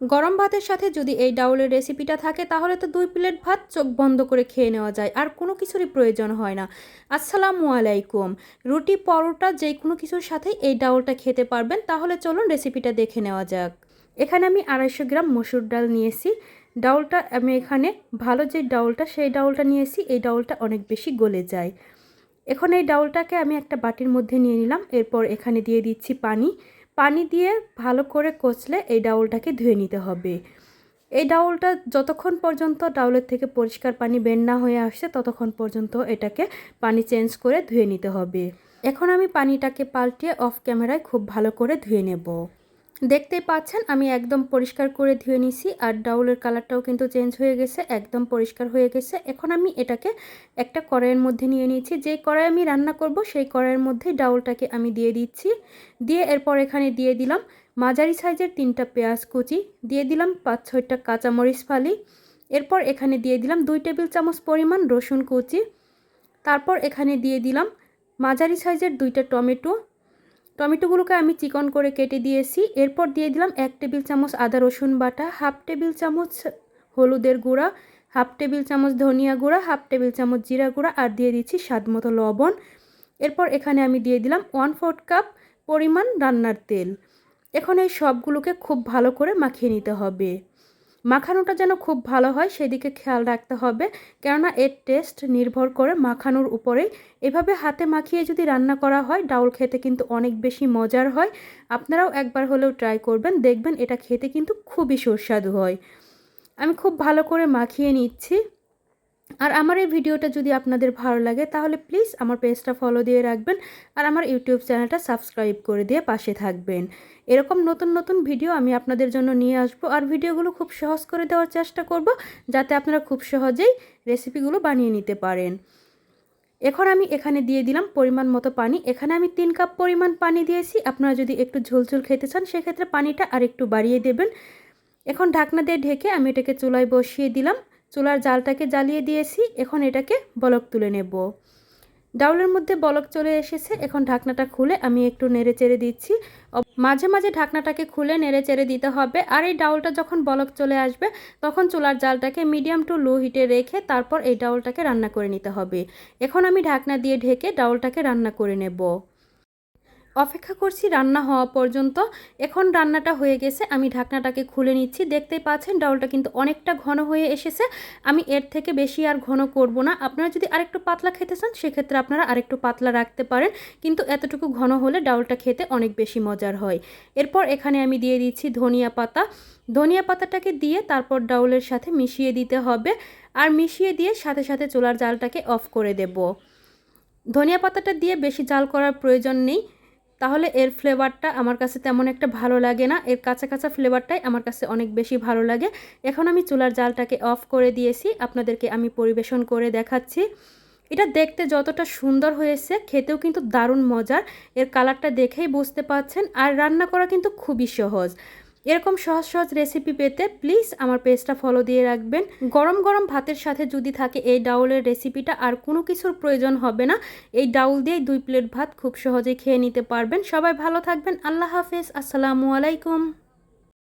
গরম ভাতের সাথে যদি এই ডাউলের রেসিপিটা থাকে, তাহলে তো দুই প্লেট ভাত চোখ বন্ধ করে খেয়ে নেওয়া যায়, আর কোনো কিছুরই প্রয়োজন হয় না। আসসালামু আলাইকুম। রুটি পরোটা যে কোনো কিছুর সাথে এই ডাউলটা খেতে পারবেন, তাহলে চলুন রেসিপিটা দেখে নেওয়া যাক। এখানে আমি আড়াইশো গ্রাম মসুর ডাল নিয়েছি। ডাউলটা, আমি এখানে ভালো যে ডাউলটা, সেই ডাউলটা নিয়েছি, এই ডাউলটা অনেক বেশি গলে যায়। এখন এই ডাউলটাকে আমি একটা বাটির মধ্যে নিয়ে নিলাম, এরপর এখানে দিয়ে দিচ্ছি পানি। পানি দিয়ে ভালো করে কচলে এই ডাউলটাকে ধুয়ে নিতে হবে। এই ডাউলটা যতক্ষণ পর্যন্ত ডাউলের থেকে পরিষ্কার পানি বের না হয়ে আসছে, ততক্ষণ পর্যন্ত এটাকে পানি চেঞ্জ করে ধুয়ে নিতে হবে। এখন আমি পানিটাকে পাল্টিয়ে অফ ক্যামেরায় খুব ভালো করে ধুয়ে নেব। দেখতেই পাচ্ছেন, আমি একদম পরিষ্কার করে ধুয়ে নিছি আর ডাউলের কালারটাও কিন্তু চেঞ্জ হয়ে গেছে, একদম পরিষ্কার হয়ে গেছে। এখন আমি এটাকে একটা কড়াইয়ের মধ্যে নিয়ে নিয়েছি, যে কড়াই আমি রান্না করব সেই কড়াইয়ের মধ্যে ডাউলটাকে আমি দিয়ে দিচ্ছি। দিয়ে এরপর এখানে দিয়ে দিলাম মাঝারি সাইজের তিনটা পেঁয়াজ কুচি, দিয়ে দিলাম পাঁচ ছয়টা কাঁচামরিচ ফালি, এরপর এখানে দিয়ে দিলাম দুই টেবিল চামচ পরিমাণ রসুন কুচি, তারপর এখানে দিয়ে দিলাম মাঝারি সাইজের দুইটা টমেটো টমেটোগুলোকে আমি চিকন করে কেটে দিয়েছি। এরপর দিয়ে দিলাম এক টেবিল চামচ আদা রসুন বাটা, হাফ টেবিল চামচ হলুদের গুঁড়া, হাফ টেবিল চামচ ধনিয়া গুঁড়া, হাফ টেবিল চামচ জিরা গুঁড়া আর দিয়ে দিচ্ছি স্বাদ মতো লবণ। এরপর এখানে আমি দিয়ে দিলাম ওয়ান ফোর্থ কাপ পরিমাণ রান্নার তেল। এখন এই সবগুলোকে খুব ভালো করে মাখিয়ে নিতে হবে। মাখানোটা যেন খুব ভালো হয়, সেদিকে খেয়াল রাখতে হবে। কেননা এর টেস্ট নির্ভর করে মাখানোর উপরেই এভাবে হাতে মাখিয়ে যদি রান্না করা হয়, ডাউল খেতে কিন্তু অনেক বেশি মজার হয়। আপনারাও একবার হলেও ট্রাই করবেন, দেখবেন এটা খেতে কিন্তু খুবই সুস্বাদু হয়। আমি খুব ভালো করে মাখিয়ে নিচ্ছি। আর আমার এই ভিডিওটা যদি আপনাদের ভালো লাগে, তাহলে প্লিজ আমার পেজটা ফলো দিয়ে রাখবেন আর আমার ইউটিউব চ্যানেলটা সাবস্ক্রাইব করে দিয়ে পাশে থাকবেন। এরকম নতুন নতুন ভিডিও আমি আপনাদের জন্য নিয়ে আসব আর ভিডিওগুলো খুব সহজ করে দেওয়ার চেষ্টা করব, যাতে আপনারা খুব সহজেই রেসিপিগুলো বানিয়ে নিতে পারেন। এখন আমি এখানে দিয়ে দিলাম পরিমাণ মতো পানি। এখানে আমি তিন কাপ পরিমাণ পানি দিয়েছি। আপনারা যদি একটু ঝোলঝোল খেতে চান, সেক্ষেত্রে পানিটা আর একটু বাড়িয়ে দেবেন। এখন ঢাকনা দিয়ে ঢেকে আমি এটাকে চুলায় বসিয়ে দিলাম। চুলার জালটাকে জ্বালিয়ে দিয়েছি, এখন এটাকে বলক তুলে নেব। ডাউলের মধ্যে বলক চলে এসেছে, এখন ঢাকনাটা খুলে আমি একটু নেড়ে চেড়ে দিচ্ছি। মাঝে মাঝে ঢাকনাটাকে খুলে নেড়ে চেড়ে দিতে হবে, আর এই ডাউলটা যখন বলক চলে আসবে, তখন চুলার জালটাকে মিডিয়াম টু লো হিটে রেখে তারপর এই ডাউলটাকে রান্না করে নিতে হবে। এখন আমি ঢাকনা দিয়ে ঢেকে ডাউলটাকে রান্না করে নেব। অপেক্ষা করছি রান্না হওয়া পর্যন্ত। এখন রান্নাটা হয়ে গেছে, আমি ঢাকনাটাকে খুলে নিচ্ছি। দেখতেই পাচ্ছেন ডাউলটা কিন্তু অনেকটা ঘন হয়ে এসেছে। আমি এর থেকে বেশি আর ঘন করব না। আপনারা যদি আরেকটু পাতলা খেতে চান, সেক্ষেত্রে আপনারা আরেকটু পাতলা রাখতে পারেন। কিন্তু এতটুকু ঘন হলে ডাউলটা খেতে অনেক বেশি মজার হয়। এরপর এখানে আমি দিয়ে দিচ্ছি ধনিয়া পাতা। ধনিয়া পাতাটাকে দিয়ে তারপর ডাউলের সাথে মিশিয়ে দিতে হবে। আর মিশিয়ে দিয়ে সাথে সাথে চুলার জালটাকে অফ করে দেব। ধনিয়া পাতাটা দিয়ে বেশি জাল করার প্রয়োজন নেই। তাহলে এর ফ্লেভারটা আমার কাছে তেমন একটা ভালো লাগে না। এর কাঁচা কাঁচা ফ্লেভারটাই আমার কাছে অনেক বেশি ভালো লাগে। এখন আমি চুলার জালটাকে অফ করে দিয়েছি। আপনাদেরকে আমি পরিবেশন করে দেখাচ্ছি। এটা দেখতে যতটা সুন্দর হয়েছে, খেতেও কিন্তু দারুণ মজার। এর কালারটা দেখেই বুঝতে পাচ্ছেন আর রান্না করা কিন্তু খুবই সহজ। এরকম সহজ সহজ রেসিপি পেতে প্লিজ আমার পেজটা ফলো দিয়ে রাখবেন। গরম গরম ভাতের সাথে যদি থাকে এই ডাউলের রেসিপিটা আর কোনো কিছুর প্রয়োজন হবে না। এই ডাউল দিয়ে দুই প্লেট ভাত খুব সহজে খেয়ে নিতে পারবেন। সবাই ভালো থাকবেন। আল্লাহ হাফেজ। আসসালামু আলাইকুম।